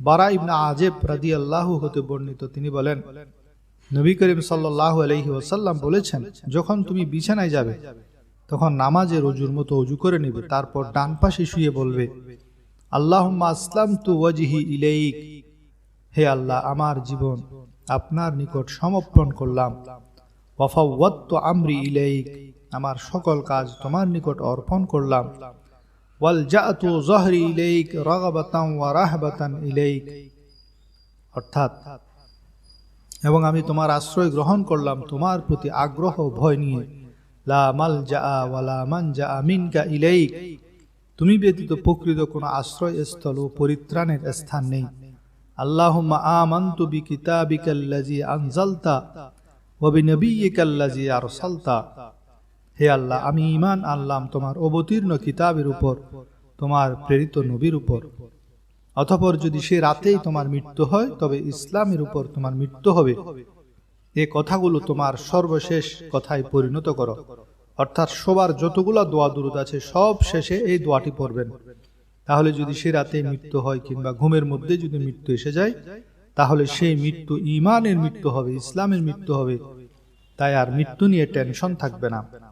বারা ইবনা আজেব রাদি আল্লাহ হতে বর্ণিত। তিনি বলেন, নবী করিম সাল্লাহ আলহি ওসাল্লাম বলেছেন, যখন তুমি বিছানায় যাবে, তখন নামাজের রজুর মতো অজু করে নেবে, তারপর ডান পাশে শুয়ে বলবে আল্লাহ আসলাম তু ওয়াজিহি ইলেইক। হে আল্লাহ, আমার জীবন আপনার নিকট সমর্পণ করলাম। ওয়াফাওয়াত্ত আমরি ইলেইক। আমার সকল কাজ তোমার নিকট অর্পণ করলাম। এবং আমি তোমার আশ্রয় গ্রহণ করলাম তোমার প্রতি আগ্রহ, ভয় নিয়ে। লা তুমি ব্যতীত প্রকৃত কোনো আশ্রয়স্থল ও পরিত্রাণের স্থান নেই। আল্লাহুম্মা আনজালতা হে আল্লাহ, আমি ইমান আনলাম তোমার অবতীর্ণ কিতাবের উপর, তোমার প্রেরিত নবীর উপর। অথপর যদি সে রাতেই তোমার মৃত্যু হয়, তবে ইসলামের উপর তোমার মৃত্যু হবে। এ কথাগুলো তোমার সর্বশেষ কথায় পরিণত করো। অর্থাৎ সবার যতগুলা দোয়া দুরুদ আছে, সব শেষে এই দোয়াটি পড়বেন। তাহলে যদি সে রাতে মৃত্যু হয় কিংবা ঘুমের মধ্যে যদি মৃত্যু এসে যায়, তাহলে সেই মৃত্যু ইমানের মৃত্যু হবে, ইসলামের মৃত্যু হবে। তাই আর মৃত্যু নিয়ে টেনশন থাকবে না।